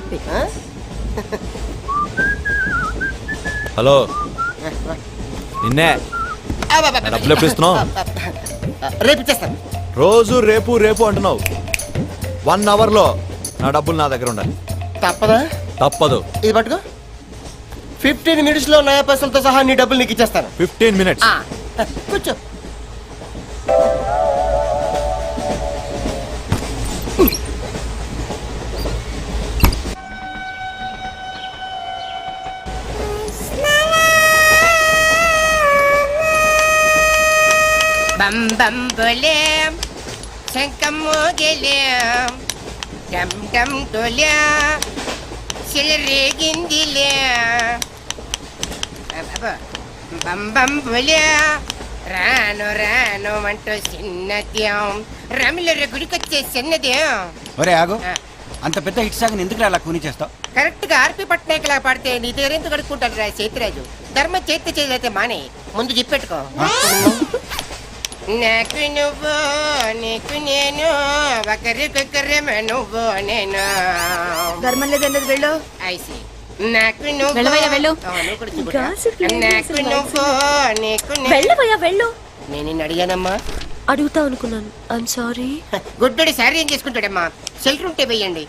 Stupid. Hello నిన్నే నా డబ్బులు ఎప్పుడు ఇస్తున్నావు రేపు ఇచ్చేస్తాను రోజు రేపు రేపు అంటున్నావు. వన్ అవర్లో నా డబ్బులు నా దగ్గర ఉండాలి. తప్పదా? తప్పదు. ఇది పట్టుకో. ఫిఫ్టీన్ మినిట్స్లో నయా పైసలతో సహా నీ డబ్బులు నీకు ఇచ్చేస్తాను. ఫిఫ్టీన్ మినిట్స్ ఆ, కూర్చో. బం బం బొలేం శంఖం మోగలేం డమ్ డమ్ డొలే సిలరేగిందిలే అబ్బా, బం బం బొలే రాను రాను అంటూ చిన్నదేం. రమిల గుడికొచ్చే చిన్నదేం. ఒరే ఆగు. అంత పెద్ద హిట్ సాగుని ఎందుకు అలా కూని చేస్తావు? కరెక్ట్గా ఆర్పి పట్నాయక్ లా పాడితే నీ దగ్గర ఎందుకు కడుక్కుంటాడు రా చేతిరాజు? ధర్మ చేతి చేదైతే మానే. ముందు చెప్పెట్టుకో నాకు నువ్వు నీకు నేను ఒకరికొకరేమో నువ్వు నేను. ధర్మం లేదండి వెళ్ళు. ఐసి నాకు నువ్వు వెళ్ళవయ్యా, వెళ్ళు. ఆ, నువ్వు కూడా చూపురా. నాకు నువ్వు నీకు నేను. వెళ్ళవయ్యా వెళ్ళు. నేను నిన్ను అడిగానమ్మా. అడుగుతా అనుకున్నాను. ఐఎమ్ సారీ గుడ్డోడి సారీ ఏం చేసుకుంటాడమ్మా షెల్టర్ ఉంటే వెయ్యండి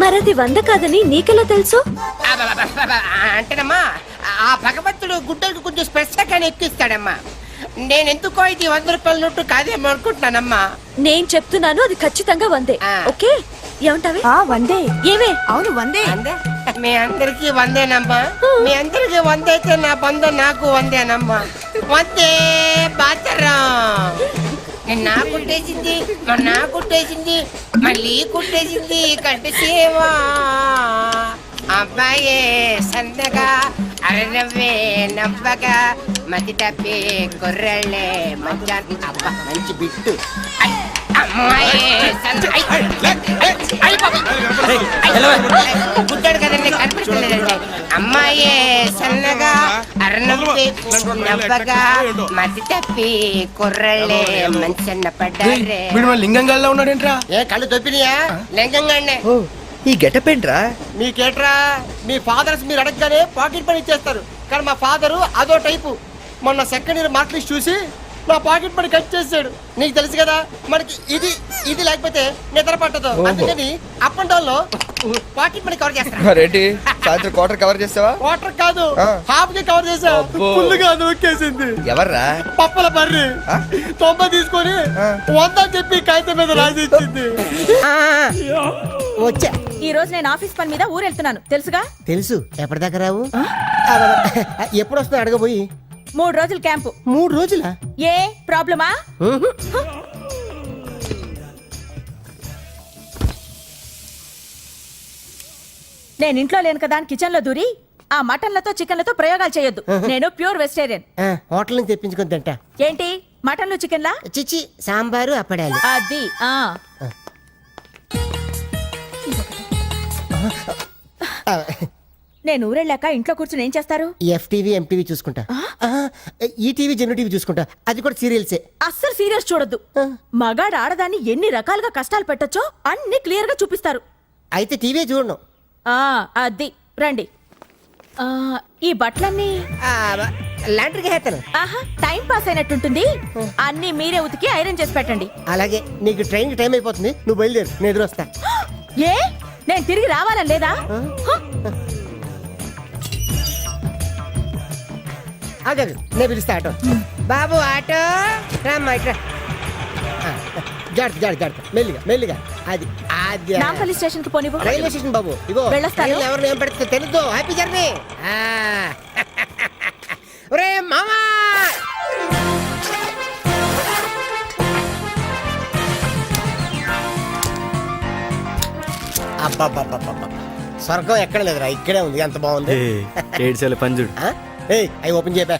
మరది వంద కాదని నీకెలా తెలుసు. అంటేనమ్మా ఆ భగవంతుడు గుడ్డలకు కొంచెం స్పెషల్గానే ఎక్కిస్తాడమ్మా. నేను ఎందుకో ఇది వంద రూపాయల నోటు కాదేమో అనుకుంటున్నానమ్మా. నేను చెప్తున్నాను అది ఖచ్చితంగా వందే. ఓకే? ఏమంటావి? వందే. ఏమే? అవును వందే. అందే? మీ అందరికి వందేనమ్మా. మీ అందరికి వందైతే నా బంధు నాకు వందేనమ్మా. వందే బాతరం. నా కుట్టేసింది నా కుట్టేసింది మళ్ళీ కుట్టేసింది కంటి సేవా అబ్బాయే సందగా అరనవ్వే నవ్వగా మతి తప్పి కుర్రళ్ళే మంచి అబ్బా మంచి బిట్టు అమ్మాయే సంద ఐ, ఐ, బాబోయ్. గుడ్డాడు కదండి కనిపించలేదండి అమ్మాయే సన్నగా నవ్వగా మతి తప్పి కుర్రళ్ళే మంచన్న పడ్డారే. వీడు మన లింగంగా ఉన్నాడేంట్రా? ఏ కళ్ళు తొప్పినాయా? లింగంగానే ఈ గెటప్ ఏంట్రా? మీకేట్రా? మీ ఫాదర్స్ మీరు అడగగానే పాకెట్ పని ఇచ్చేస్తారు. కానీ మా ఫాదరు అదో టైపు. మొన్న సెకండ్ ఇయర్ మార్క్ లిస్ట్ చూసి నా పాకెట్ పని కట్ చేసాడు నీకు తెలుసు కదా మనకి ఇది ఇది లేకపోతే నిద్ర పట్టదు. అందుకని అప్ అండ్ డౌన్లో పాకెట్ మనీ కవర్ చేస్తా మరేంటి? సాయంత్రం క్వార్టర్ కవర్ చేస్తావా? వాటర్ కాదు. హాఫ్కి కవర్ చేసా. అబ్బో. ఫుల్గా నొక్కేసింది. ఎవర్రా? పప్పల బర్రి? తొంభై తీసుకొని. వంద అని చెప్పి కాగితం మీద రాసి ఇచ్చింది వచ్చా. ఈ రోజు నేను ఆఫీస్ పని మీద ఊరు వెళ్తున్నాను తెలుసుగా? తెలుసు. ఎప్పటిదాకా రావు? ఎప్పుడు వస్తున్నా అడగబోయి. మూడు రోజులు క్యాంపు. మూడు రోజులా? ఏ ప్రాబ్లమా? నేను ఇంట్లో లేను కదా అని కిచెన్లో దూరి ఆ మటన్లతో చికెన్లతో ప్రయోగాలు చేయొద్దు. నేను ప్యూర్ వెజిటేరియన్. హోటల్ నుంచి తెప్పించుకొని తింటా. ఏంటి? మటన్లు చికెన్లా చిచి సాంబారు అప్పడాలు. అది ఆ. నేను ఊరెళ్ళాక ఇంట్లో కూర్చుని ఏం చేస్తారు? ఎఫ్టీవీ ఎంటీవీ చూసుకుంటా. ఈ టీవీ జెన్ టీవీ చూసుకుంటా. అది కూడా సీరియల్సే. అస్సలు సీరియస్ చూడొద్దు. మగాడు ఆడదాన్ని ఎన్ని రకాలుగా కష్టాలు పెట్టొచ్చో అన్ని క్లియర్గా చూపిస్తారు. అయితే టీవీ చూడను. అది. రండి. ఈ బట్టలన్నీ? లాండ్రీకి హేతను ఆహా టైం పాస్ అయినట్టుంటుంది. అన్ని మీరే ఉతికి ఐరన్ చేసి పెట్టండి. అలాగే నీకు ట్రైన్ టైం అయిపోతుంది. నువ్వు బయలుదేరు నేను ఎదురొస్తా ఏ? నేను తిరిగి రావాలని లేదా? అదే నేను పిలుస్తా ఆటో. బాబు ఆటో. రామ్మా ఇట్రా జాగ్రత్త జాగ్రత్త జాగ్రత్త. మెల్లిగా మెల్లిగా. అది అది నాంపల్లి స్టేషన్కి పోనివ్వు. రైల్వే స్టేషన్ బాబు ఇగో వెళ్ళొస్తాను. ఎవరు ఏం పెడితే తెలుద్దు హ్యాపీ జర్నీ ఒరే మామా! అబ్బా స్వర్గం ఎక్కడ లేదురా? ఇక్కడే ఉంది. ఎంత బాగుంది. ఏడ్చాలి పంజుడు. ఏయ్ అవి ఓపెన్ చేయబా.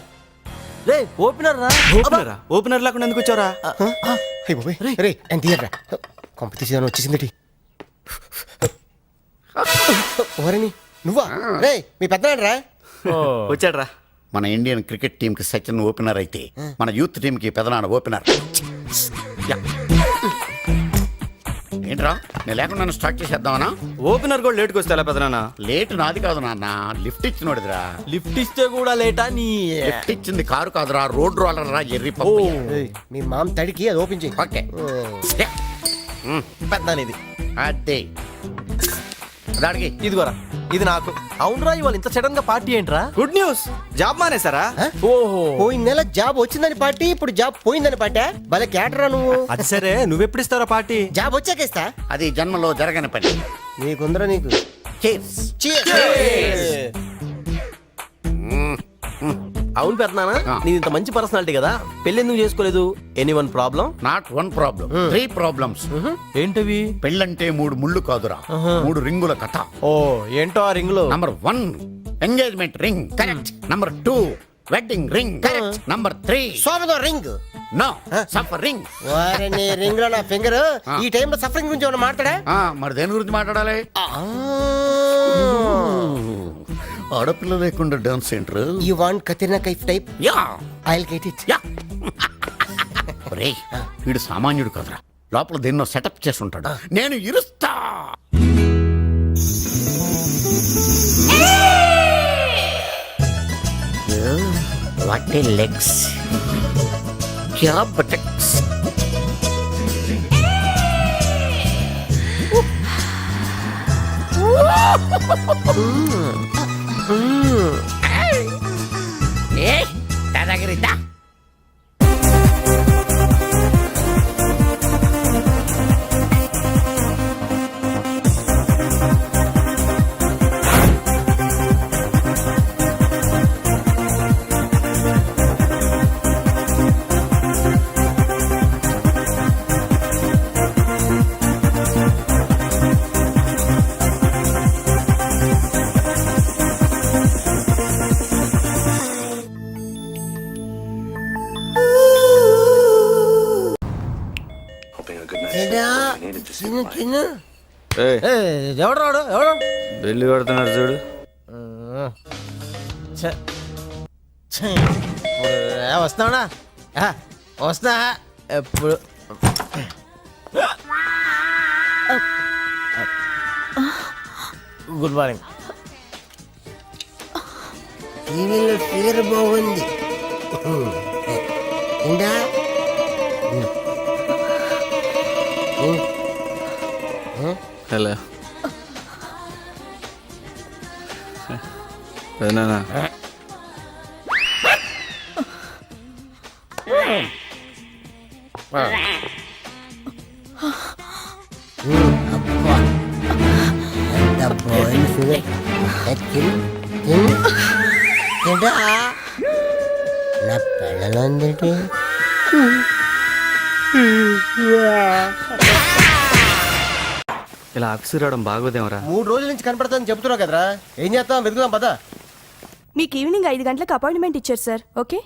రే ఓపెనర్? రా ఓపెనరా ఓపెనర్ లేకుండా ఎందుకు వచ్చారా అయ్యి బాబోయ్. రే ఎంత తీయరా కొంప తీసేదాన్ని వచ్చేసింది ఓరని నువ్వా? రే మీ పెద్ద రా వచ్చాడు రా మన ఇండియన్ క్రికెట్ టీం కి సచిన్ ఓపెనర్ అయితే మన యూత్ టీం కి పెదనాన్న ఓపెనర్ యా. ఏంట్రా? నేను లేకుండా స్టార్ట్ చేసేద్దామనా? ఓపెనర్ కూడా లేట్కి వస్తా పెదనాన్న లేట్ నాది కాదు నాన్న. లిఫ్ట్ ఇచ్చినోడిదిరా. లిఫ్ట్ ఇస్తే కూడా లేటా నీ లిఫ్ట్ ఇచ్చింది కారు కాదురా రోడ్ రోలర్ రా ఎర్రి పప్పు. ఏయ్, మీ మామ తడికి అది ఓపెన్ చేయి. ఓకే. పెద్దాని ఇది. అదే. దాడికి ఇదిగోరా. ఇది నాకు. అవునరా ఇవాళ ఇంత సడన్గా పార్టీ ఏంట్రా? గుడ్ న్యూస్ జాబ్ మానేసారా ఓహో. పోయిన నెల జాబ్ వచ్చిందని పార్టీ ఇప్పుడు జాబ్ పోయిందని పార్టీ భలే కేటరా నువ్వు. అది సరే నువ్వెప్పుడు ఇస్తారా పార్టీ? జాబ్ వచ్చాక ఇస్తా. అది జన్మలో జరగని పని. నీకుందరా నీకు. అవును ఆ. నీది ఇంత మంచి పర్సనాలిటీ కదా. పెళ్ళి ఎందుకు చేసుకోలేదు? Any one problem? Not one problem three problems. ఏంటవి? పెళ్ళంటే మూడు ముళ్ళు కాదురా మూడు రింగుల కథ. ఓ ఏంటో ఆ రింగ్లో number one engagement ring correct number two wedding ring correct number three సోమదో ring. No suffer ring వారిని రింగ్లో నా ఫింగర్. ఈ టైంలో సఫరింగ్ గురించి ఏమైనా మాట్లాడా? మరి దేని గురించి మాట్లాడాలి? ఆడపిల్ల లేకుండా dance centre you want Katrina Kaif type ya. I will get it ya. ఒరే వీడు సామాన్యుడు కదరా. లోపల దేన్నో సెటప్ చేసి ఉంటాడు నేను ఇరుస్తా. వాట్ లెగ్స్ క్యా బటక్స్ ఏ దాదాగిరిద్దా ఎవడు రాడు? ఎవడు? పెళ్ళి కొడుతున్నాడు చూడు. వస్తావునా? వస్తా ఎప్పుడు? Good morning. టీవీలో ఫిగర్ బాగుంది. ఇంకా హలో పెదనానా ఎంత బాగుంది ఫిగర్ తిను తిను తింటా నా పిల్లలు ఉందేంటి ఇలా ఆఫీస్కి రావడం బాగోదేమరా. మూడు రోజుల నుంచి కనపడుతుందని చెప్తున్నావు కదరా. ఏం చేస్తాం వెతుకుదాం పదా. మీకు ఈవినింగ్ ఐదు గంటలకు అపాయింట్మెంట్ ఇచ్చారు సార్. ఓకే?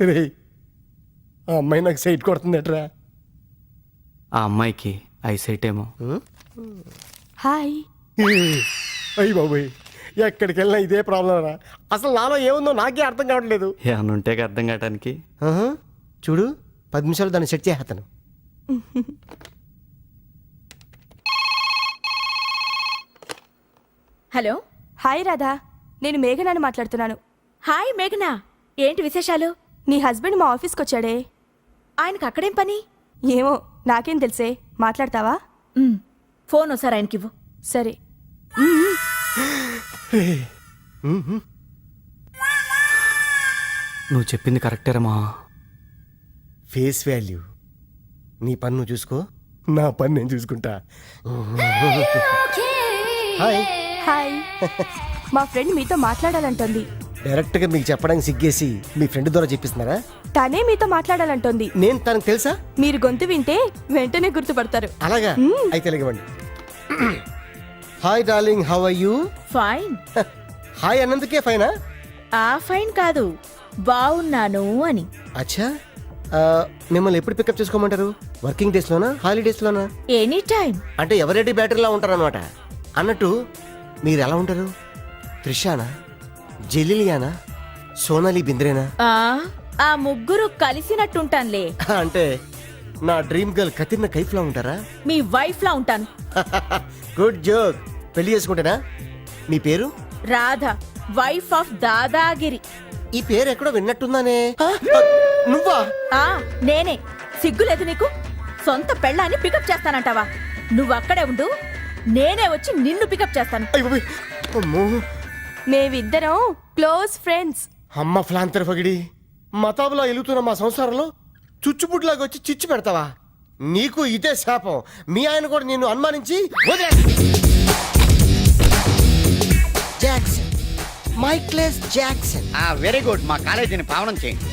రే ఆ అమ్మాయి నాకు సైట్ కొడుతుందట్రా. ఆ అమ్మాయికి ఐసైట్ ఏమో. హాయ్. అయ్యి బాబోయ్. ఎక్కడికి వెళ్ళినా ఇదే ప్రాబ్లం రా. అసలు నాలో ఏముందో నాకే అర్థం కావట్లేదు. ఏమన్నా ఉంటే అర్థం కావటానికి. ఆహా, చూడు పది నిమిషాలు దాన్ని సెట్ చేస్తాను హలో. హాయ్ రాధా నేను మేఘనాని మాట్లాడుతున్నాను. హాయ్ మేఘనా ఏంటి విశేషాలు? నీ హస్బెండ్ మా ఆఫీస్కి వచ్చాడే ఆయనకు అక్కడేం పని? ఏమో నాకేం తెలుసే మాట్లాడతావా? ఫోన్ ఒకసారి ఆయనకివ్వు. సరే. నువ్వు చెప్పింది కరెక్టేరమ్మా ఫేస్ వాల్యూ. నీ పన్ను నువ్వు చూసుకో. నా పని నేను చూసుకుంటా. హాయ్ హాయ్ మా ఫ్రెండ్ మీతో మాట్లాడాలంటోంది. డైరెక్ట్గా మీకు చెప్పడానికి సిగ్గేసి మీ ఫ్రెండ్ ద్వారా చెప్పిస్తున్నారా? తనే మీతో మాట్లాడాలంటోంది. నేను తనకు తెలుసా? మీరు గొంతు వింటే వెంటనే గుర్తుపడతారు. అలాగా? అయితే ఇవ్వండి hi darling how are you fine hi అన్నందుకే ఫైనా ఆ ఫైన్ కాదు. బాగున్నాను అని. అచ్చా. మిమ్మల్ని ఎప్పుడు పికప్ చేసుకోమంటారు? వర్కింగ్ డేస్ లోనా? హాలిడేస్ లోనా? ఎనీ టైం అంటే ఎవరెడీ బ్యాటరీలా ఉంటారు అనమాట అన్నట్టు మీరు ఎలా ఉంటారు? త్రిషానా? జెలిలియానా? సోనాలి బింద్రేనా? ఆ ఆ ముగ్గురు కలిసినట్టుంటానులే. అంటే నా డ్రీమ్ గర్ల్ కతిర్న కైఫ్లా ఉంటారా? మీ వైఫ్ లా ఉంటాను. గుడ్ జోక్ పెళ్ళి చేసుకుంటేనా? మీ పేరు? Radha wife of Dadagiri. ఈ పేరు ఎక్కడో విన్నట్టుందానే. ఆ, నువ్వా? ఆ నేనే. సిగ్గులేదు నీకు? సొంత పెళ్ళాన్ని పికప్ చేస్తానంటావా? నువ్వు అక్కడే ఉండు నేనే వచ్చి నిన్ను పికప్ చేస్తాను. అయ్య బాబోయ్. అమ్మో. మేమిద్దరం క్లోజ్ ఫ్రెండ్స్ అమ్మ ఫ్లాంతర్ ఫగిడి మతాబులా ఎలుగుతున్న మా సంసారంలో చుచ్చుబుడ్లాగా వచ్చి చిచ్చు పెడతావా? నీకు ఇదే శాపం. మీ ఆయన కూడా నిన్ను అనుమానించి వదిలేస్తా. Jackson. Michaels Jackson. Very good మా కాలేజీని పావనం చేయండి.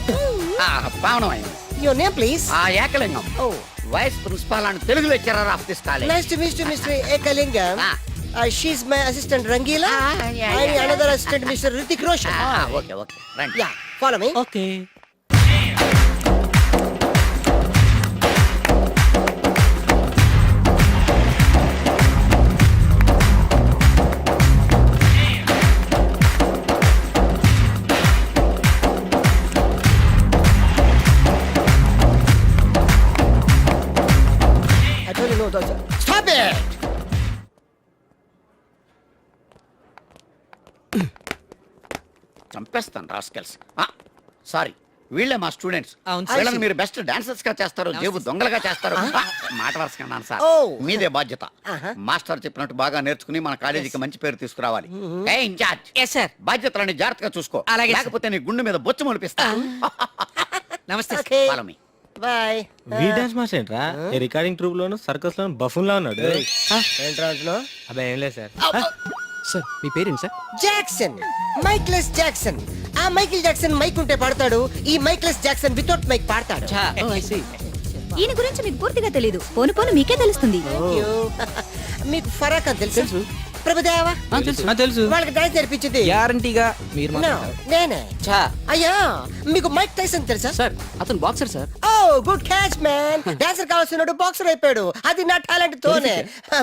ఆ, పావనం అయింది. యువర్ నేమ్ ప్లీజ్ ఆ ఏకలింగం. ఓ. వైస్ ప్రిన్సిపాల్ అని Telugu lecturer of this college? Nice to meet mister Ekalingam Ah. She's my assistant Rangeela Ah, yeah, and yeah. Another assistant mister Hrithik Roshan okay okay రండి ya follow me okay You no, don't. Stop it! చంపేస్తాను rascals sorry వీళ్ళే మా students అవును వీళ్ళని మీరు best డాన్సర్స్గా చేస్తారు జేబు దొంగలుగా చేస్తారు. మాట వరుసగా సార్. మీదే బాధ్యత. మాస్టర్ చెప్పినట్టు బాగా నేర్చుకుని మన కాలేజీకి మంచి పేరు తీసుకురావాలి. ఏ ఇన్ఛార్జ్ సార్ బాధ్యతలన్నీ జాగ్రత్తగా చూసుకో. అలాగే, sir. లేకపోతే నీ గుండె మీద బొచ్చు మొలిపిస్తా. నమస్తే Okay. Follow me. Bye. వీ డాన్స్ మాస్టర్ ఏంట్రా? ఈ రికార్డింగ్ ట్రూప్ లోను సర్కస్ లోను బఫూన్ లా ఉన్నాడు ఏంట్రా అంటున్నావ్? అబ్బాయి ఏం లేదు సార్. సార్ మీ పేరేంటి సార్? జాక్సన్. Michaels Jackson. ఆ మైకిల్ జాక్సన్ మైక్ ఉంటే పాడతాడు ఈ మైక్లెస్ జాక్సన్ వితౌట్ మైక్ పాడతాడు. ఈయన గురించి మీకు పూర్తిగా తెలీదు. పోను పోను మీకే తెలుస్తుంది. మీకు ఫరాక్ అని తెలుసు. ప్రభుదేవా? తెలుసు. తెలుసు. వాళ్ళకి డాన్స్ నేర్పించింది. గ్యారంటీగా మీరు No, నేనే. చా అయ్యా మీకు మైక్ టైసన్ తెలుసా? సార్ అతను boxer sir. Oh good catch man. Dancer కావాల్సిన బాక్సర్ అయిపోయాడు. అది నా టాలెంట్ తోనే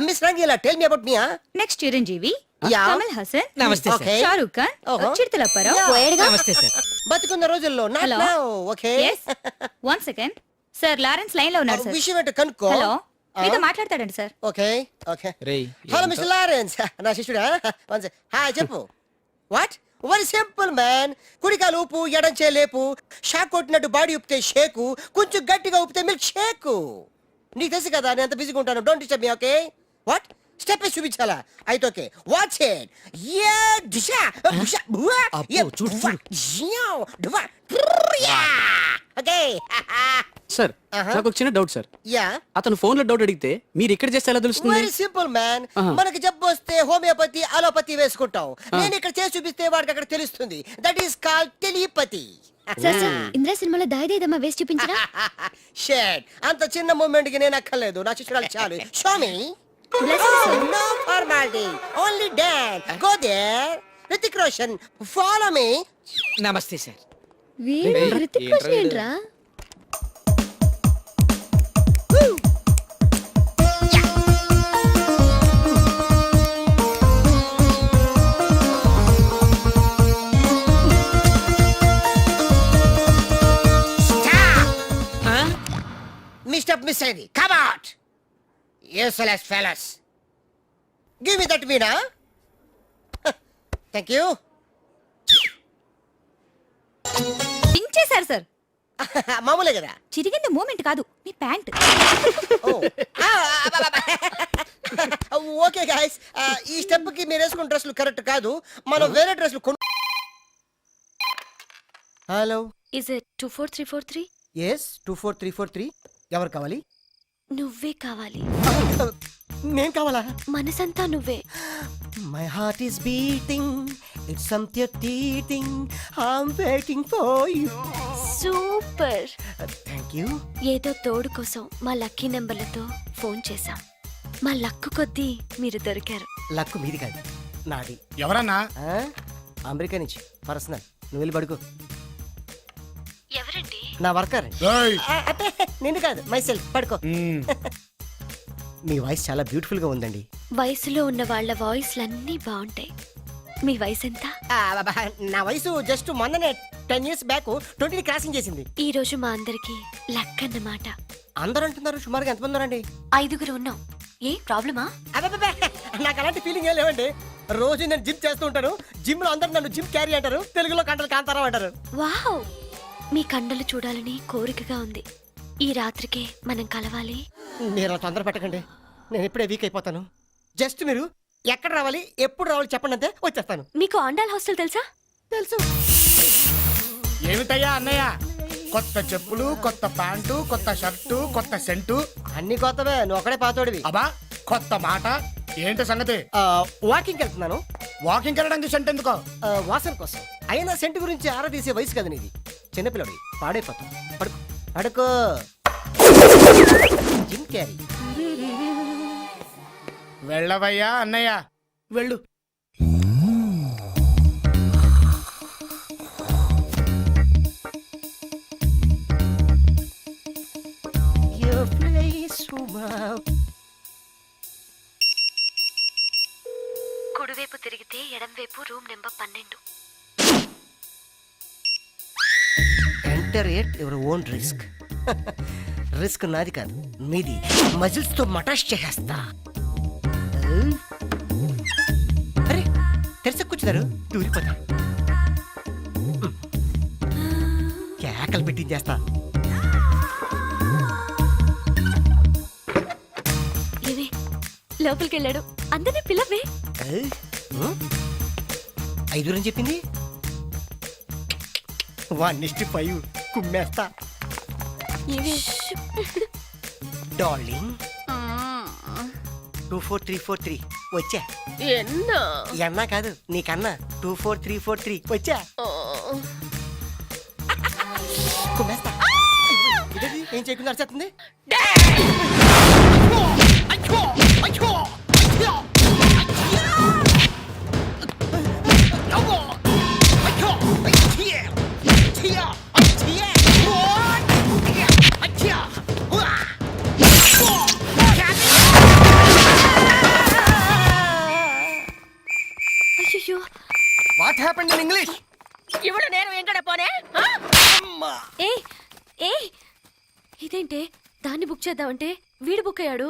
miss Rangeela tell me about me next Chiranjeevi Yeah. Kamal Haasan నమస్తే సార్. Okay. షారూక్ ఖాన్. చిరుతలప్పారావు Yeah. పోయేడుగా? నమస్తే సార్. బతుకున్న రోజుల్లో not Hello. Now okay. Yes one second sir Lawrence లైన్లో ఉన్నారు సార్ విషయం ఏంటో కనుక్కో. హలో మీతో మాట్లాడతాడండి సార్. Okay okay. రేయ్ హలో మిస్టర్ లారెన్స్ నా శిష్యుడా? వన్ హాయ్ చెప్పు. వాట్ వెరీ సింపుల్ మ్యాన్ కుడికాలు ఊపు ఎడం లేపు షాక్ కొట్టినట్టు బాడీ ఊపితే షేకు కొంచెం గట్టిగా ఊపితే మిల్క్ షేకు. నీకు తెలుసు కదా నేను ఎంత బిజీగా ఉంటాను. Don't disturb me okay what step వేసి చూపించాలా? అయితే ఓకే. వాచ్ ఇట్ యా దిశా దిశా బువా యా చూడు చూడు. ఓకే. సార్. నాకు ఒక చిన్న డౌట్ సార్. యా. అతను ఫోన్లో డౌట్ అడిగితే మీరు ఇక్కడ చేస్తే ఎలా తెలుస్తుంది? Very simple man. మనకి జబ్బు వస్తే హోమియోపతి అలోపతి వేసుకుంటాం. నేను ఇక్కడ చేసి చూపిస్తే వాడికి అక్కడ తెలుస్తుంది. That is call telepathy sir sir Indra సినిమాలో దాయిదేదమ్మా వేసి చూపించరా? షేట్ అంత చిన్న మూమెంట్కి నేను అక్కర్లేదు. నా శిష్యురాలు చాలు. Show me no formality only dance go there Hrithik Roshan follow me నమస్తే సార్ వీడు హృతిక్ రోషన్ ఏంట్రా మిస్టర్ మిస్ అయింది come out useless fellows give me that Meena thank you పించేశారు sir. మామూలే కదా? చిరిగింది మూమెంట్ కాదు మీ ప్యాంట్. ఓకే గాయస్ ఈ స్టెప్కి మీరు వేసుకున్న డ్రెస్సులు కరెక్ట్ కాదు మనం వేరే డ్రెస్సులు కొను hello. Is it two four three four three S two four three four three ఎవరు కావాలి? నువ్వే కావాలి. నేను కావాలా? మనసంతా నువ్వే. My heart is beating it's something I'm waiting for you super thank you ఏదో తోడు కోసం మా లక్కీ నెంబర్లతో ఫోన్ చేశాం. మా లక్కు కొద్దీ మీరు దొరికారు. లక్కు మీది కాదు నాది. ఎవరన్నా? ఆ? అమెరికా నుంచి పర్సనల్. నువ్వు వెళ్ళి పడుకో. ఎవరండి? నా వర్కర్. అంటే నేను కాదు మైసెల్ఫ్ పడుకో. మీ వాయిస్ చాలా బ్యూటిఫుల్గా ఉందండి. వయసులో ఉన్న వాళ్ళ వాయిస్లన్నీ బాగుంటాయి. మీ వయసు ఎంత ఆ, బాబా, నా వయసు జస్ట్ మొన్ననే ten years back twenty crossing చేసింది. ఈ రోజు మా అందరికి లక్ అన్నమాట అందరూ అంటున్నారు సుమారుగా ఎంతమంది ఉన్నారండి? ఐదుగురు ఉన్నాం. ఏ ప్రాబ్లమా? అబ్బబ్బబ్బే, నాకు అలాంటి ఫీలింగ్ ఏం లేవండి. రోజు నేను జిమ్ చేస్తూ ఉంటాను. జిమ్లో అందరూ నన్ను జిమ్ క్యారీ అంటారు తెలుగులో కంటలు కాంతారావు అంటారు. వావ్! మీ కండలు చూడాలని కోరికగా ఉంది. ఈ రాత్రికే మనం కలవాలి. మీరు అలా తొందర పెట్టకండి నేను ఎప్పుడే వీక్ అయిపోతాను. జస్ట్ మీరు ఎక్కడ రావాలి? ఎప్పుడు రావాలి చెప్పండి అంతే వచ్చేస్తాను. మీకు ఆండాల్ హాస్టల్ తెలుసా? తెలుసు. ఏమిటయ్యా అన్నయ్య? కొత్త చెప్పులు కొత్త ప్యాంటు కొత్త షర్టు కొత్త సెంటు. అన్ని కొత్తవే నువ్వు ఒకడే పాతోడివి. అబ్బా కొత్త మాట. ఏంటి సంగతి? వాకింగ్ వెళ్తున్నాను. వాకింగ్ వెళ్ళడానికి సెంట్ ఎందుకో? ఆ, వాసన కోసం. అయినా సెంటు గురించి ఆరా తీసే వయసు కదా నీది. చిన్నపిల్లడి పాడైపోతాం. పడుకో. పడుకో. జిమ్ క్యారీ వెళ్ళవయ్యా అన్నయ్య. వెళ్ళు. కుడివైపు తిరిగితే ఎడంవైపు రూమ్ నెంబర్ పన్నెండు. Enter at your own risk risk నాది కాదు మీది. మజిల్స్తో మటాష్ చేసేస్తా. అరే తెరస కూర్చున్నారు. దూరిపోతా. కేకలు పెట్టించేస్తా ఏమే లోపలికి వెళ్ళాడు అందరినీ పిల్లవే ఏయ్, ఉం? ఐదుగురని చెప్పింది? వన్ ఇష్టి five కుమ్మేస్తా. Darling. Two four three four three. వచ్చా. ఎన్నో? ఎన్నా కాదు నీకన్నా. Two four three four three. వచ్చా. కుమ్మేస్తా. ఇదేంటి? ఏం చేయకుండా అరిచేస్తుంది? అయ్యో! అంటే దాన్ని బుక్ చేద్దామంటే వీడు బుక్ అయ్యాడు?